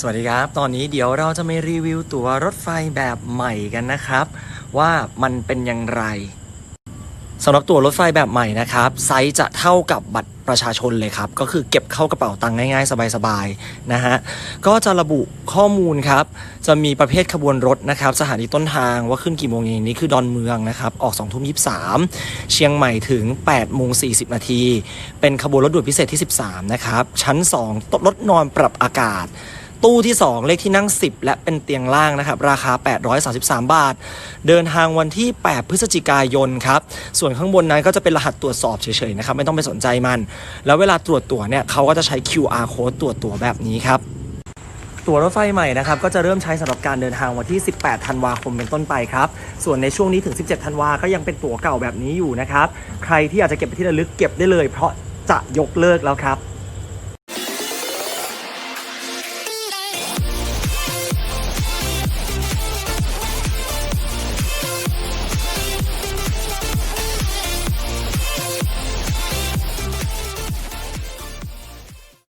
สวัสดีครับ ตอนนี้เดี๋ยวเราจะมารีวิวตั๋วรถไฟแบบใหม่กันนะครับ ว่ามันเป็นอย่างไรสำหรับตั๋วรถไฟแบบใหม่นะครับ ไซส์จะเท่ากับบัตรประชาชนเลยครับ ก็คือเก็บเข้ากระเป๋าตังค์ง่ายๆ สบายๆนะฮะก็จะระบุข้อมูลครับ จะมีประเภทขบวนรถนะครับ สถานีต้นทางว่าขึ้นกี่โมงอย่างนี้คือดอนเมืองนะครับ ออก2ทุ่ม23 เชียงใหม่ถึง8โมง40 นาที เป็นขบวนรถด่วนพิเศษที่ 13 นะครับ ชั้น 2 รถนอนปรับอากาศ ตู้ที่ 2 เลขที่นั่ง 10 และเป็นเตียงล่างนะครับ ราคา 833 บาท เดินทางวันที่ 8 พฤศจิกายนครับ ส่วนข้างบนนั้นก็จะเป็นรหัสตรวจสอบเฉยๆนะครับ ไม่ต้องไปสนใจมัน แล้วเวลาตรวจตั๋วเนี่ยเขาก็จะใช้ QR code ตรวจตั๋วแบบนี้ครับตั๋วรถไฟใหม่นะครับก็จะเริ่มใช้สำหรับการเดินทางวันที่ 18 ธันวาคมเป็นต้นไปครับ ส่วนในช่วงนี้ถึง 17 ธันวาก็ยังเป็นตั๋วเก่าแบบนี้อยู่นะครับ ใครที่อยากจะเก็บไปที่ระลึกเก็บได้เลย เพราะจะยกเลิกแล้วครับ